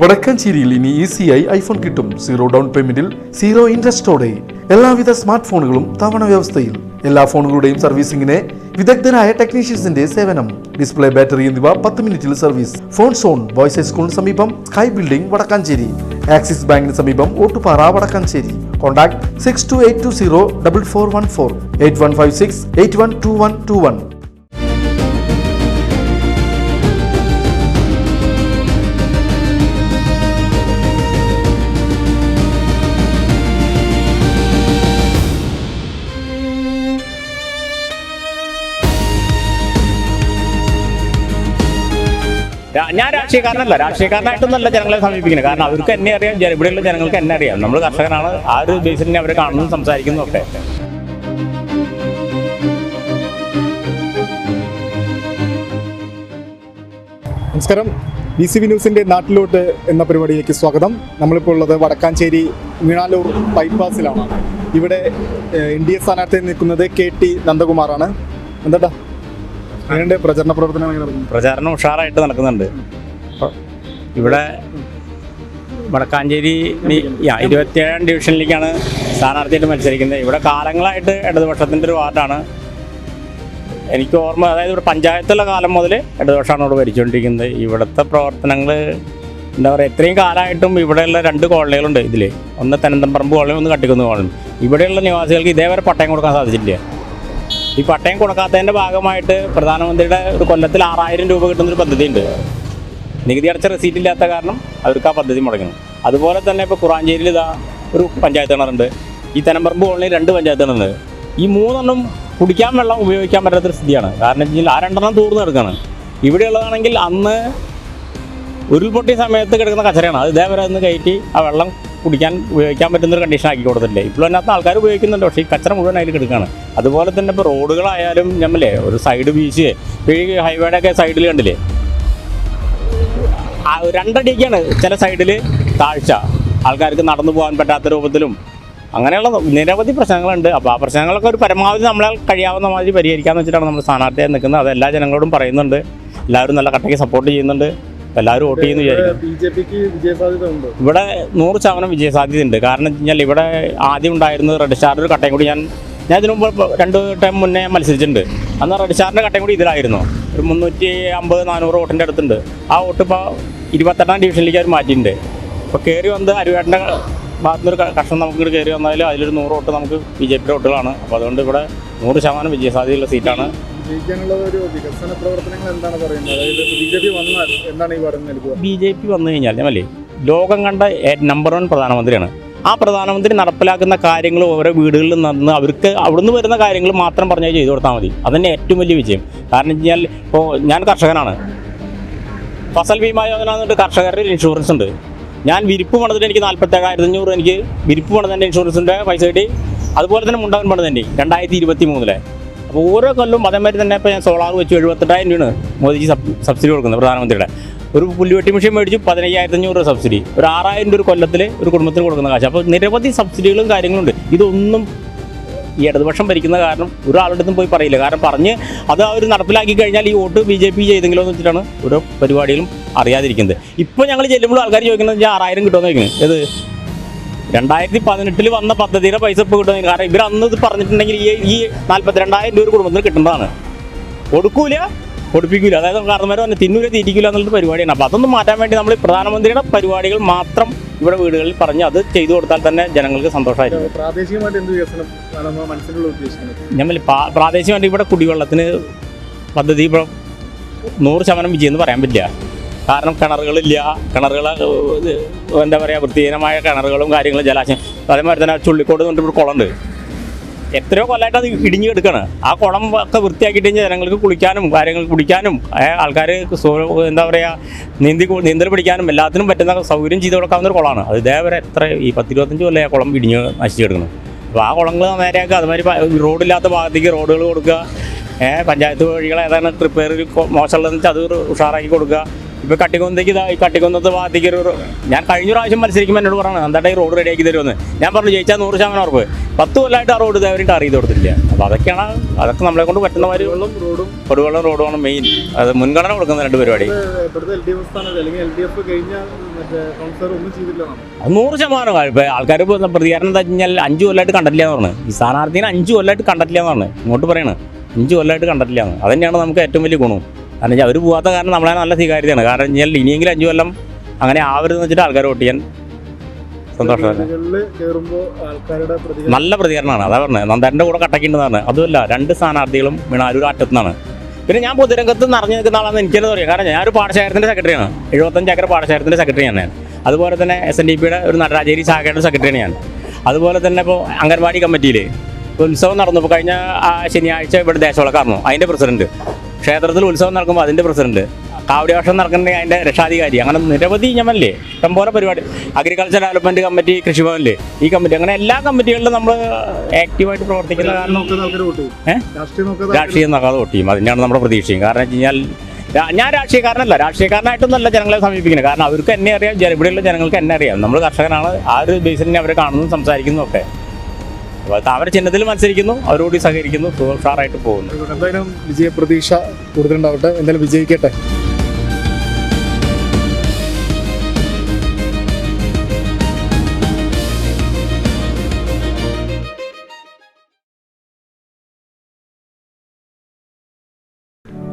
വടക്കാഞ്ചേരിയിൽ ഇനി ഈസിയായി ഐഫോൺ കിട്ടും. സീറോ ഡൗൺ പേയ്മെന്റിൽ സീറോ ഇൻട്രസ്റ്റോടെ എല്ലാവിധ സ്മാർട്ട് ഫോണുകളും തവണ വ്യവസ്ഥയിൽ. എല്ലാ ഫോണുകളുടെയും സർവീസിംഗിന് വിദഗ്ധനായ ടെക്നീഷ്യൻസിന്റെ സേവനം. ഡിസ്പ്ലേ ബാറ്ററി എന്നിവ പത്ത് മിനിറ്റിൽ സർവീസ് ഫോൺ സോൺ ബോയ്സ് ഹൈസ്കൂളിന് സമീപം സ്കൈ ബിൽഡിംഗ് വടക്കാഞ്ചേരി. ആക്സിസ് ബാങ്കിന് സമീപം Ottupara Vadakkanchery. Contact six two eight two zero double four one four eight one five six eight one two one two one ഞാൻ രാഷ്ട്രീയക്കാരനല്ല. രാഷ്ട്രീയക്കാരനായിട്ടൊന്നല്ല ജനങ്ങളെ സമീപിക്കുന്നത്. കാരണം അവർക്ക് എന്നെ അറിയാം. ഇവിടെയുള്ള ജനങ്ങൾക്ക് എന്നെ അറിയാം. നമ്മൾ കർഷകനാണ്. ആ ഒരു ബേസിൽ തന്നെ അവരെ കാണുന്നു സംസാരിക്കുന്നു ഒക്കെ. നമസ്കാരം. ബി സി ബി ന്യൂസിന്റെ നാട്ടിലോട്ട് എന്ന പരിപാടിയിലേക്ക് സ്വാഗതം. നമ്മളിപ്പോൾ ഉള്ളത് വടക്കാഞ്ചേരി മീണാലൂർ ബൈപ്പാസിലാണ് ഇവിടെ എൻ ഡി എ സ്ഥാനാർത്ഥി നിൽക്കുന്നത് കെ ടി നന്ദകുമാറാണ്. എന്താ പ്രചരണ പ്രവർത്തനം എങ്ങനെ നടക്കുന്നു? പ്രചാരണം ഉഷാറായിട്ട് നടക്കുന്നുണ്ട്. ഇവിടെ വടക്കാഞ്ചേരി ഈ- ആ, ഇരുപത്തിയേഴാം ഡിവിഷനിലേക്കാണ് സ്ഥാനാർത്ഥിയായിട്ട് മത്സരിക്കുന്നത്. ഇവിടെ കാലങ്ങളായിട്ട് ഇടതുപക്ഷത്തിന്റെ ഒരു വാർഡാണ്. എനിക്ക് ഓർമ്മ അതായത് ഇവിടെ പഞ്ചായത്തുള്ള കാലം മുതൽ ഇടതുപക്ഷമാണ് ഇവിടെ ഭരിച്ചുകൊണ്ടിരിക്കുന്നത്. ഇവിടുത്തെ പ്രവർത്തനങ്ങൾ എന്താ പറയുക ഇത്രയും കാലമായിട്ടും ഇവിടെയുള്ള രണ്ട് കോളനികളുണ്ട് ഇതിൽ ഒന്ന് തെനന്തമ്പറമ്പ് കോളനി ഒന്ന് കട്ടിക്കുന്ന് കോളനി. ഇവിടെയുള്ള നിവാസികൾക്ക് ഇതേവരെ പട്ടയം കൊടുക്കാൻ സാധിച്ചിട്ടില്ല. ഈ പട്ടയം കൊടുക്കാത്തതിന്റെ ഭാഗമായിട്ട് പ്രധാനമന്ത്രിയുടെ ഒരു കൊല്ലത്തിൽ ആറായിരം രൂപ കിട്ടുന്നൊരു പദ്ധതിയുണ്ട്. നികുതി അടച്ച റെസീറ്റ് ഇല്ലാത്ത കാരണം അവർക്ക് ആ പദ്ധതി മുടങ്ങുന്നു അതുപോലെ തന്നെ ഇപ്പോൾ കുറാഞ്ചേരിയിൽ ഇതാ ഒരു പഞ്ചായത്ത് കിണറുണ്ട്. ഈ തനമ്പറമ്പ് കോളനിയിൽ രണ്ട് പഞ്ചായത്ത് കിണറുണ്ട്. ഈ മൂന്നെണ്ണം കുടിക്കാൻ വെള്ളം ഉപയോഗിക്കാൻ പറ്റാത്തൊരു സ്ഥിതിയാണ്. കാരണം വെച്ചാൽ ആ രണ്ടെണ്ണം തൂർന്ന് കിടക്കുകയാണ് ഇവിടെയുള്ളതാണെങ്കിൽ അന്ന് ഉരുൾപൊട്ടിയ സമയത്ത് കിടക്കുന്ന കച്ചറയാണ്. അത് ഇതേവരെ ഒന്ന് കയറ്റി ആ വെള്ളം കുടിക്കാൻ ഉപയോഗിക്കാൻ പറ്റുന്ന ഒരു കണ്ടീഷൻ ആക്കി കൊടുത്തിട്ടില്ലേ? ഇപ്പോൾ അതിനകത്ത് ആൾക്കാർ ഉപയോഗിക്കുന്നുണ്ട്. പക്ഷേ ഈ കച്ചറ മുഴുവൻ അതിൽ കിടക്കുകയാണ് അതുപോലെ തന്നെ ഇപ്പോൾ റോഡുകളായാലും ഞമ്മല്ലേ ഒരു സൈഡ് ബീച്ച് ഈ ഹൈവേയുടെ ഒക്കെ സൈഡിൽ കണ്ടില്ലേ? രണ്ടടിക്കാണ് ചില സൈഡിൽ താഴ്ച. ആൾക്കാർക്ക് നടന്നു പോകാൻ പറ്റാത്ത രൂപത്തിലും അങ്ങനെയുള്ള നിരവധി പ്രശ്നങ്ങളുണ്ട്. അപ്പോൾ ആ പ്രശ്നങ്ങളൊക്കെ ഒരു പരമാവധി നമ്മളാൽ കഴിയാവുന്ന മാതിരി പരിഹരിക്കാമെന്ന് വെച്ചിട്ടാണ് നമ്മൾ സ്ഥാനാർത്ഥിയായി നിൽക്കുന്നത്. അത് എല്ലാ ജനങ്ങളോടും പറയുന്നുണ്ട്. എല്ലാവരും നല്ല കട്ടയ്ക്ക് സപ്പോർട്ട് ചെയ്യുന്നുണ്ട്. എല്ലാവരും വോട്ട് ചെയ്യുന്നു വിചാരിക്കും ഇവിടെ നൂറ് ശതമാനം ഇവിടെ വിജയസാധ്യതയുണ്ട്. കാരണം വെച്ച് കഴിഞ്ഞാൽ ഇവിടെ ആദ്യം ഉണ്ടായിരുന്നത് റെഡ് സ്റ്റാറിന്റെ ഒരു കട്ടയും കൂടി ഞാൻ ഞാൻ ഇതിനു മുമ്പ് രണ്ട് ടൈം മുന്നേ മത്സരിച്ചിട്ടുണ്ട്. അന്ന് റെഡ് സ്റ്റാറിന്റെ കട്ടയും കൂടി ഇതിലായിരുന്നു. ഒരു മുന്നൂറ്റി അമ്പത് നാനൂറ് വോട്ടിന്റെ അടുത്തുണ്ട്. ആ വോട്ട് ഇപ്പോൾ ഇരുപത്തെട്ടാം ഡിവിഷനിലേക്ക് അവർ മാറ്റിയിട്ടുണ്ട്. ഇപ്പോൾ കയറി വന്ന് അരുവേട്ടന്റെ ഭാഗത്തു നിന്നൊരു കഷ്ണം നമുക്ക് ഇങ്ങോട്ട് കയറി വന്നാൽ അതിലൊരു നൂറ് വോട്ട് നമുക്ക് ബി ജെ പിയുടെ വോട്ടുകളാണ്. അപ്പോൾ അതുകൊണ്ട് ഇവിടെ നൂറ് ശതമാനം വിജയസാധ്യതയുള്ള സീറ്റാണ്. ഒരു പറയുന്നത്? അതായത് ബി ജെ പി വന്നാൽ എന്താണ് ഈ വന്നു കഴിഞ്ഞാൽ അല്ലേ? ലോകം കണ്ട നമ്പർ വൺ പ്രധാനമന്ത്രിയാണ്. ആ പ്രധാനമന്ത്രി നടപ്പിലാക്കുന്ന കാര്യങ്ങൾ ഓരോ വീടുകളിൽ നിന്ന് അവർക്ക് അവിടുന്ന് വരുന്ന കാര്യങ്ങൾ മാത്രം പറഞ്ഞാൽ ചെയ്തു കൊടുത്താൽ മതി. അതന്നെ ഏറ്റവും വലിയ വിജയം. കാരണം വെച്ച് കഴിഞ്ഞാൽ ഇപ്പോൾ ഞാൻ കർഷകനാണ്. ഫസൽ ഭീമാ യോജന എന്നിട്ട് കർഷകരുടെ ഒരു ഇൻഷുറൻസ് ഉണ്ട്. ഞാൻ വിരിപ്പ് പണിതിട്ട് എനിക്ക് നാൽപ്പത്തേഴായിരത്തി അഞ്ഞൂറ് എനിക്ക് വിരിപ്പ് പണിതന്റെ ഇൻഷുറൻസിന്റെ പൈസ കിട്ടി. അതുപോലെ തന്നെ മുണ്ടവൻ പണിതന്റെ രണ്ടായിരത്തി ഇരുപത്തി മൂന്നിലെ അപ്പോൾ ഓരോ കൊല്ലവും അതേമാതിരി തന്നെ ഇപ്പോൾ ഞാൻ സോളാർ വെച്ച് എഴുപത്തെട്ടായിരം രൂപയാണ് മോദിജി സബ്സിഡി കൊടുക്കുന്നത് പ്രധാനമന്ത്രിയുടെ. ഒരു പുല്ലുവെട്ടി മെഷീൻ മേടിച്ചു പതിനയ്യായിരത്തി അഞ്ഞൂറ് രൂപ സബ്സിഡി. ഒരു ആറായിരം രൂപ ഒരു കൊല്ലത്തിൽ ഒരു കുടുംബത്തിന് കൊടുക്കുന്ന കാശ്. അപ്പോൾ നിരവധി സബ്സിഡികളും കാര്യങ്ങളുണ്ട്. ഇതൊന്നും ഈ ഇടതുപക്ഷം ഭരിക്കുന്ന കാരണം ഒരാളുടെ അടുത്തും പോയി പറയില്ല. കാരണം പറഞ്ഞ് അത് അവർ നടപ്പിലാക്കി കഴിഞ്ഞാൽ ഈ വോട്ട് ബി ജെ പി ചെയ്തെങ്കിലോ എന്ന് വെച്ചിട്ടാണ് ഓരോ പരിപാടികളും അറിയാതിരിക്കുന്നത്. ഇപ്പോൾ ഞങ്ങൾ ചെല്ലുമ്പോൾ ആൾക്കാർ ചോദിക്കുന്നത് ഞാൻ ആറായിരം കിട്ടുമെന്ന് ചോദിക്കുന്നത്. ഏത്? രണ്ടായിരത്തി പതിനെട്ടിൽ വന്ന പദ്ധതിയുടെ പൈസ ഇപ്പോൾ കിട്ടുന്നത് കാരണം ഇവർ അന്ന് ഇത് പറഞ്ഞിട്ടുണ്ടെങ്കിൽ ഈ ഈ നാൽപ്പത്തിരണ്ടായിരം രൂപ ഒരു കുടുംബത്തിന് കിട്ടുന്നതാണ്. കൊടുക്കൂല കൊടുപ്പിക്കൂല. അതായത് കാരണവരെ തന്നെ തിന്നൂല തീറ്റിക്കൂല എന്നുള്ളൊരു പരിപാടിയാണ്. അപ്പോൾ അതൊന്നും മാറ്റാൻ വേണ്ടി നമ്മൾ പ്രധാനമന്ത്രിയുടെ പരിപാടികൾ മാത്രം ഇവിടെ വീടുകളിൽ പറഞ്ഞ് അത് ചെയ്തു കൊടുത്താൽ തന്നെ ജനങ്ങൾക്ക് സന്തോഷമായിരിക്കും. പ്രാദേശികമായിട്ട് എന്ത് വികസനം മനസ്സിലുള്ള ഉദ്ദേശിക്കുന്നത്? നമ്മൾ പ്രാദേശികമായിട്ട് ഇവിടെ കുടിവെള്ളത്തിന് പദ്ധതി ഇപ്പോൾ നൂറ് ശതമാനം വിജയം എന്ന് പറയാൻ പറ്റില്ല. കാരണം കിണറുകളില്ല. കിണറുകൾ എന്താ പറയുക വൃത്തിഹീനമായ കിണറുകളും കാര്യങ്ങളും ജലാശയം അതേമാതിരി തന്നെ ചുള്ളിക്കോട് കൊണ്ട് ഇവിടെ കുളമുണ്ട്. എത്രയോ കൊല്ലമായിട്ട് അത് ഇടിഞ്ഞു കിടക്കാണ്. ആ കുളം ഒക്കെ വൃത്തിയാക്കിയിട്ട് കഴിഞ്ഞാൽ ജനങ്ങൾക്ക് കുളിക്കാനും കാര്യങ്ങൾ കുടിക്കാനും ആൾക്കാർ എന്താ പറയുക നീന്തി നീന്തൽ പിടിക്കാനും എല്ലാത്തിനും പറ്റുന്ന സൗകര്യം ചെയ്ത് കൊടുക്കാവുന്ന ഒരു കുളമാണ്. അത് ഇതേവരെ എത്ര ഈ പത്തിരുപത്തഞ്ച് കൊല്ലം ആ കുളം ഇടിഞ്ഞ് നശിച്ചു കിടക്കുന്നു. അപ്പോൾ ആ കുളങ്ങൾ നേരെയാക്കുക. അതുമാതിരി റോഡില്ലാത്ത ഭാഗത്തേക്ക് റോഡുകൾ കൊടുക്കുക. പഞ്ചായത്ത് വഴികൾ ഏതാണ് റിപ്പയർ മോശമുള്ളതെന്ന് വെച്ചാൽ അത് ഉഷാറാക്കി കൊടുക്കുക. ഇപ്പോൾ കട്ടിക്കൊന്നേക്ക് ഇതാ ഈ കട്ടിക്കൊന്നത്തെ ഭാഗത്തേക്ക് ഒരു ഞാൻ കഴിഞ്ഞ പ്രാവശ്യം മത്സരിക്കുമ്പോൾ എന്നോട് പറയണം എന്താ ഈ റോഡ് റെഡിയാക്കി തരുമെന്ന്? ഞാൻ പറഞ്ഞു ജയിച്ചാൽ നൂറ് ശതമാനം ഉറപ്പ്. പത്ത് കൊല്ലമായിട്ട് ആ റോഡ് ഇതേവരായിട്ട് അറിയിച്ചു കൊടുത്തില്ല അപ്പൊ അതൊക്കെയാണ് അതൊക്കെ നമ്മളെ കൊണ്ട് പറ്റുന്ന മാതിരി റോഡും കൊടുവെള്ളം റോഡുമാണ് മെയിൻ അത് മുൻഗണന കൊടുക്കുന്ന രണ്ട് പരിപാടി. നൂറ് ശതമാനം ആൾക്കാർ പ്രതികരണം എന്താ കഴിഞ്ഞാൽ അഞ്ചു കൊല്ലമായിട്ട് കണ്ടിട്ടില്ല എന്ന് പറഞ്ഞു. ഈ സ്ഥാനാർത്ഥിനെ അഞ്ചു കൊല്ലമായിട്ട് കണ്ടിട്ടില്ല എന്ന് പറഞ്ഞു. ഇങ്ങോട്ട് പറയണേ അഞ്ചു കൊല്ലമായിട്ട് കണ്ടിട്ടില്ല എന്ന് അത് തന്നെയാണ് നമുക്ക് ഏറ്റവും വലിയ ഗുണം. കാരണം അവർ പോകാത്ത കാരണം നമ്മളെ നല്ല സ്വീകാര്യതയാണ്. കാരണം കഴിഞ്ഞാൽ ഇനിയെങ്കിലും അഞ്ചു കൊല്ലം അങ്ങനെ ആവരുതെന്ന് വെച്ചിട്ട് ആൾക്കാർ വോട്ട് ചെയ്യാൻ സന്തോഷമല്ലേ നല്ല പ്രതികരണമാണ്. അതാ പറഞ്ഞത്. നന്ദാരന്റെ കൂടെ കട്ടക്കിണ്ടെന്നാണ് അതുമല്ല രണ്ട് സ്ഥാനാർത്ഥികളും മിണാരൂർ അറ്റത്തുനിന്നാണ്. പിന്നെ ഞാൻ പൊതുരംഗത്ത് നിറഞ്ഞു നിൽക്കുന്ന ആളാണെന്ന് എനിക്കത് അറിയാം കാരണം ഞാനൊരു പാഠശേഖരത്തിന്റെ സെക്രട്ടറിയാണ്. എഴുപത്തഞ്ച് ഏക്കർ പാടശേഖരത്തിന്റെ സെക്രട്ടറിയാണ് ഞാൻ. അതുപോലെ തന്നെ എസ് എൻ ഡി പിയുടെ ഒരു നടരാജേരി ശാഖയുടെ സെക്രട്ടറിയാണ് ഞാൻ. അതുപോലെ തന്നെ ഇപ്പോൾ അംഗൻവാടി കമ്മിറ്റിയിൽ ഉത്സവം നടന്നു. ഇപ്പോൾ കഴിഞ്ഞ ആ, ശനിയാഴ്ച ഇവിടെ ദേശവിളക്കായിരുന്നു അതിന്റെ പ്രസിഡന്റ്. ക്ഷേത്രത്തിൽ ഉത്സവം നടക്കുമ്പോൾ അതിന്റെ പ്രസിഡന്റ്. കാവടി വർഷം നടക്കണമെങ്കിൽ അതിന്റെ രക്ഷാധികാരി. അങ്ങനെ നിരവധി ഞമ്മല്ലേ ഇഷ്ടംപോലെ പരിപാടി. അഗ്രികൾച്ചർ ഡെവലപ്മെന്റ് കമ്മിറ്റി കൃഷിഭവനിലെ ഈ കമ്മിറ്റി അങ്ങനെ എല്ലാ കമ്മിറ്റികളിലും നമ്മൾ ആക്റ്റീവായിട്ട് പ്രവർത്തിക്കുന്ന കാരണം? രാഷ്ട്രീയം നോക്കാതെ വോട്ട് ചെയ്യും. അതിനാണ് നമ്മുടെ പ്രതീക്ഷയും കാരണം വെച്ച് കഴിഞ്ഞാൽ ഞാൻ രാഷ്ട്രീയക്കാരനല്ല. രാഷ്ട്രീയക്കാരനായിട്ടൊന്നല്ല ജനങ്ങളെ സമീപിക്കുന്നത്. കാരണം അവർക്ക് എന്നെ അറിയാം. ഇവിടെയുള്ള ജനങ്ങൾക്ക് എന്നെ അറിയാം. നമ്മൾ കർഷകനാണ്. ആ ഒരു ബേസിൽ അവരെ കാണുന്നതും സംസാരിക്കുന്നതും ഒക്കെ. അപ്പോൾ താമര ചിഹ്നത്തിൽ മത്സരിക്കുന്നു അവരോട് സഹകരിക്കുന്നു ഉഷാറായിട്ട് പോകുന്നു. എന്തായാലും വിജയ പ്രതീക്ഷ കൂടുതലുണ്ടാവട്ടെ. എന്തായാലും വിജയിക്കട്ടെ.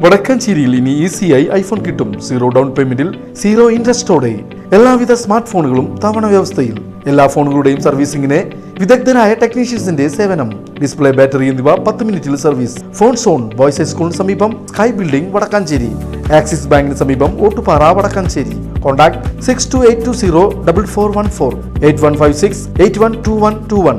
വടക്കാഞ്ചേരിയിൽ ഇനി ഈസിയായി ഐഫോൺ കിട്ടും. സീറോ ഡൗൺ പേയ്മെന്റിൽ സീറോ ഇൻട്രസ്റ്റോടെ എല്ലാവിധ സ്മാർട്ട് ഫോണുകളും തവണ വ്യവസ്ഥയിൽ. എല്ലാ ഫോണുകളുടെയും സർവീസിംഗിന് വിദഗ്ധരായ ടെക്നീഷ്യൻസിന്റെ സേവനം. ഡിസ്പ്ലേ ബാറ്ററി എന്നിവ പത്ത് മിനിറ്റിൽ സർവീസ് ഫോൺ സോൺ ബോയ്സ് ഹൈസ്കൂളിന് സമീപം സ്കൈ ബിൽഡിംഗ് വടക്കാഞ്ചേരി. ആക്സിസ് ബാങ്കിന് സമീപം Ottupara Vadakkanchery. Contact six two eight two zero double four one four eight one five six eight one two one two one